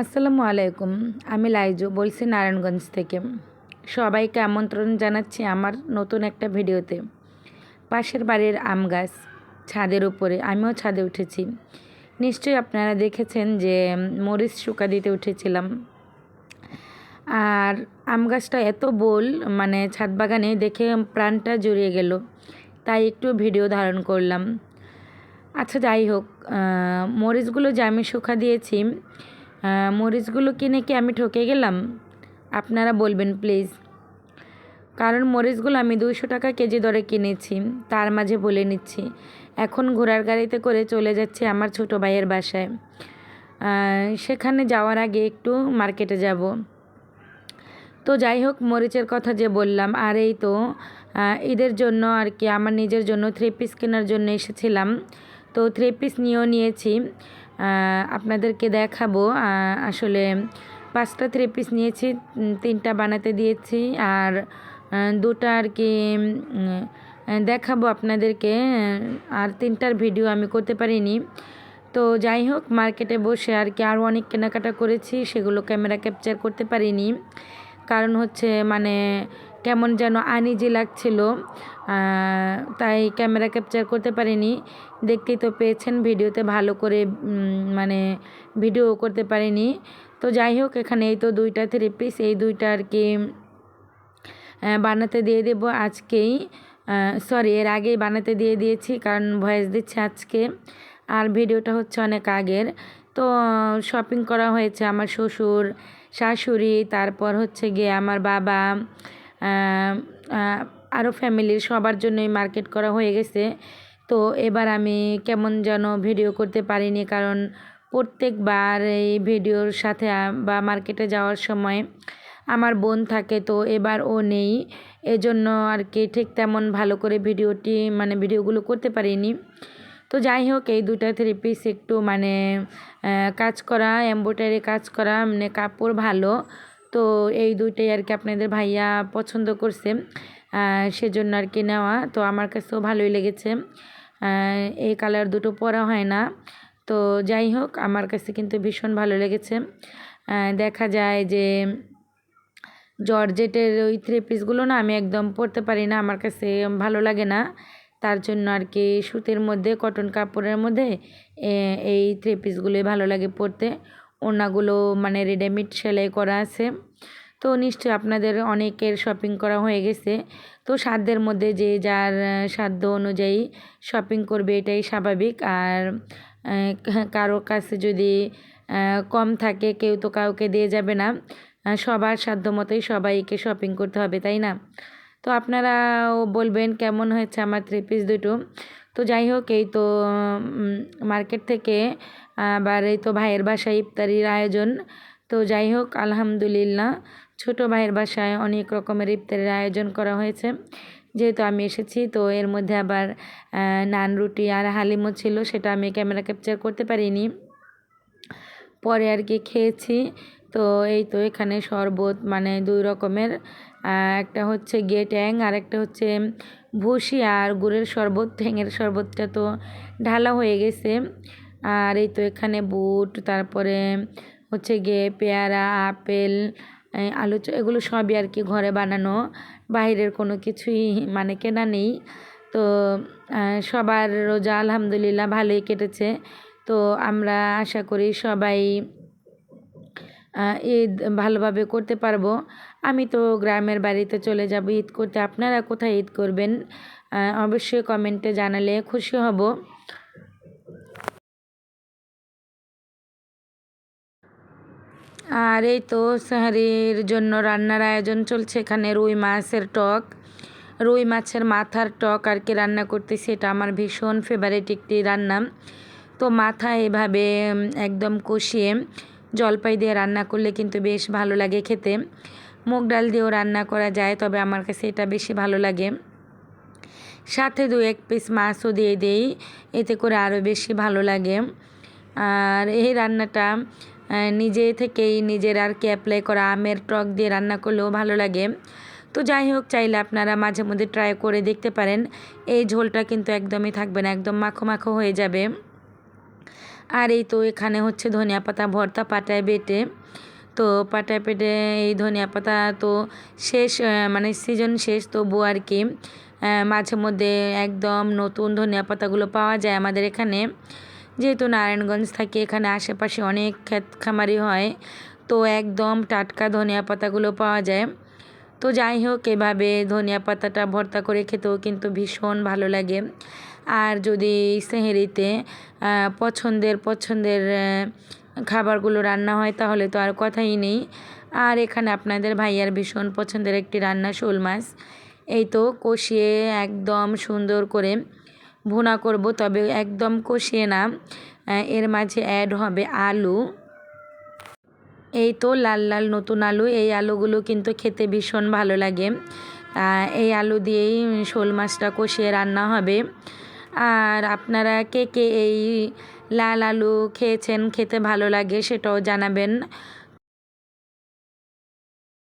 আসসালামু আলাইকুম, আমি লাইজু বলছি নারায়ণগঞ্জ থেকে। সবাইকে আমন্ত্রণ জানাচ্ছি আমার নতুন একটা ভিডিওতে। পাশের বাড়ির আম গাছ ছাদের উপরে, আমিও ছাদে উঠেছি। নিশ্চয়ই আপনারা দেখেছেন যে মরিচ শুকা দিতে উঠেছিলাম। আর আম গাছটা এত বোল মানে ছাদ বাগানে দেখে প্রাণটা জুড়িয়ে গেল। তাই একটু ভিডিও ধারণ করলাম। আচ্ছা যাই হোক মরিচগুলো যে আমি শুকা দিয়েছি মরিচগুলো কিনে কি আমি ঠকে গেলাম? আপনারা বলবেন, প্লিজ। কারণ মরিচগুলো আমি দুইশো টাকা কেজি দরে কিনেছি, তার মাঝে বলে নিচ্ছি। এখন ঘোড়ার গাড়িতে করে চলে যাচ্ছে আমার ছোট ভাইয়ের বাসায়। সেখানে যাওয়ার আগে একটু মার্কেটে যাব। তো যাই হোক, মরিচের কথা যে বললাম, আর এই তো ঈদের জন্য আর কি, আমার নিজের জন্য থ্রি পিস কেনার জন্য এসেছিলাম। তো থ্রি পিস নিয়েও নিয়েছি। আপনাদেরকে দেখাবো আসলে পাঁচটা থ্রি পিস নিয়েছি তিনটা বানাতে দিয়েছি, আর দুটা আর কি দেখাবো আপনাদেরকে আর তিনটার ভিডিও আমি করতে পারিনি। তো যাই হোক, মার্কেটে বসে আর কি আরও অনেক কেনাকাটা করেছি, সেগুলো ক্যামেরা ক্যাপচার করতে পারিনি। কারণ হচ্ছে মানে কেমন যেন আনিজি লাগছিল। তাই ক্যামেরা ক্যাপচার করতে পারিনি। দেখতেই তো পেয়েছেন ভিডিওতে ভালো করে মানে ভিডিও করতে পারিনি। তো যাই হোক, এখানে এই তো দুইটা থ্রি পিস এই দুইটা আর কি বানাতে দিয়ে দেব আজকেই। সরি এর আগেই বানাতে দিয়ে দিয়েছি কারণ ভয়েস দিচ্ছে আজকে। আর ভিডিওটা হচ্ছে অনেক আগের। তো শপিং করা হয়েছে আমার শ্বশুর, শাশুড়ি, তারপর হচ্ছে গিয়ে আমার বাবা। আরও ফ্যামিলির সবার জন্যই মার্কেট করা হয়ে গেছে। তো এবার আমি কেমন যেন ভিডিও করতে পারিনি কারণ প্রত্যেকবার এই ভিডিওর সাথে বা মার্কেটে যাওয়ার সময় আমার বোন থাকে তো এবার ও নেই। এজন্য আর কি ঠিক তেমন ভালো করে ভিডিওটি মানে ভিডিওগুলো করতে পারিনি। তো যাই হোক, এই দুটা থ্রি পিস একটু মানে কাজ করা এম্ব্রয়ডারি কাজ করা মানে কাপড় ভালো। তো এই দুইটাই আর কি আপনাদের ভাইয়া পছন্দ করছে সেজন্য আর কি নেওয়া। তো আমার কাছেও ভালোই লেগেছে। এই কালার দুটো পরা হয় না। তো যাই হোক, আমার কাছে কিন্তু ভীষণ ভালো লেগেছে। দেখা যায় যে জর্জেটের ওই থ্রি পিসগুলো না আমি একদম পরতে পারি না, আমার কাছে ভালো লাগে না। তার জন্য আর কি সুতির মধ্যে কটন কাপড়ের মধ্যে এই থ্রি পিসগুলোই ভালো লাগে পরতে। ওড়নাগুলো মানে রেডিমেড সেলাই করা আছে। তো নিশ্চয়ই আপনাদের অনেকের শপিং করা হয়ে গেছে। তো সাধ্যের মধ্যে যে যার সাধ্য অনুযায়ী শপিং করবে এটাই স্বাভাবিক। আর কারও কাছে যদি কম থাকে কেউ তো কাউকে দিয়ে যাবে না। সবার সাধ্য মতোই সবাইকে শপিং করতে হবে, তাই না? তো আপনারাও বলবেন কেমন হয়েছে আমার থ্রি পিস দুটো। তো যাই হোক, এই তো মার্কেট থেকে আবার এই তো ভাইয়ের বাসায় ইফতারির আয়োজন। তো যাই হোক, আলহামদুলিল্লাহ, ছোট ভাইয়ের বাসায় অনেক রকমের ইফতারির আয়োজন করা হয়েছে। যেহেতু আমি এসেছি, তো এর মধ্যে আবার নান, রুটি আর হালিমও ছিল, সেটা আমি ক্যামেরা ক্যাপচার করতে পারিনি। পরে আর কি খেয়েছি। তো এই তো এখানে শরবত মানে দুই রকমের একটা হচ্ছে গে ট্যাং, আর একটা হচ্ছে ভুসি আর গুড়ের শরবত। ঠ্যাঙের শরবতটা তো ঢালা হয়ে গেছে। আর এই তো এখানে বুট, তারপরে হচ্ছে গিয়ে পেয়ারা, আপেল আলু এগুলো সবই আর কি ঘরে বানানো। বাইরের কোনো কিছুই মানে কেনা নেই। তো সবার রোজা আলহামদুলিল্লাহ ভালোই কেটেছে। তো আমরা আশা করি সবাই ঈদ ভালোভাবে করতে পারব। আমি তো গ্রামের বাড়িতে চলে যাব ঈদ করতে। আপনারা কোথায় ঈদ করবেন? অবশ্যই কমেন্টে জানালে খুশি হব। আর এই তো সাহারির জন্য রান্নার আয়োজন চলছে এখানে রুই মাছের টক, রুই মাছের মাথার টক আর কি রান্না করতেছি, এটা আমার ভীষণ ফেভারিট একটি রান্না। তো মাথা এভাবে একদম কষিয়ে জলপাই দিয়ে রান্না করলে কিন্তু বেশ ভালো লাগে খেতে। মুগ ডাল দিয়েও রান্না করা যায়, তবে আমার কাছে এটা বেশি ভালো লাগে। সাথে দু এক পিস মাছও দিয়ে দেই, এতে করে আরও বেশি ভালো লাগে। আর এই রান্নাটা নিজে থেকেই নিজের আর কি অ্যাপ্লাই করা আমের টক দিয়ে রান্না করলেও ভালো লাগে। তো যাই হোক, চাইলে আপনারা মাঝে মধ্যে ট্রাই করে দেখতে পারেন। এই ঝোলটা কিন্তু একদমই থাকবে না, একদম মাখো মাখো হয়ে যাবে। আর এই তো এখানে হচ্ছে ধনিয়া পাতা, ভর্তা, পাটায় বেটে। তো পাটায় পেটে এই ধনিয়া পাতা তো শেষ মানে সিজন শেষ তবু আর কি মাঝে মধ্যে একদম নতুন ধনিয়া পাতাগুলো পাওয়া যায় আমাদের এখানে। যেহেতু নারায়ণগঞ্জ থাকি, এখানে আশেপাশে অনেক ক্ষেত খামারি হয়, তো একদম টাটকা ধনিয়া পাতাগুলো পাওয়া যায়। তো যাই হোক, এভাবে ধনিয়া পাতাটা ভর্তা করে খেতেও কিন্তু ভীষণ ভালো লাগে। আর যদি সেহেরিতে পছন্দের পছন্দের খাবারগুলো রান্না হয়, তাহলে তো আর কথাই নেই। আর এখানে আপনাদের ভাইয়ার ভীষণ পছন্দের একটি রান্না শোল মাছ। এই তো কষিয়ে একদম সুন্দর করে ভুনা করব, তবে একদম কষিয়ে না। এর মাঝে অ্যাড হবে আলু। এই তো লাল লাল নতুন আলু। এই আলুগুলো কিন্তু খেতে ভীষণ ভালো লাগে। এই আলু দিয়েই শোল মাছটা কষিয়ে রান্না হবে। আর আপনারা কে কে এই লাল আলু খেয়েছেন, খেতে ভালো লাগে সেটাও জানাবেন।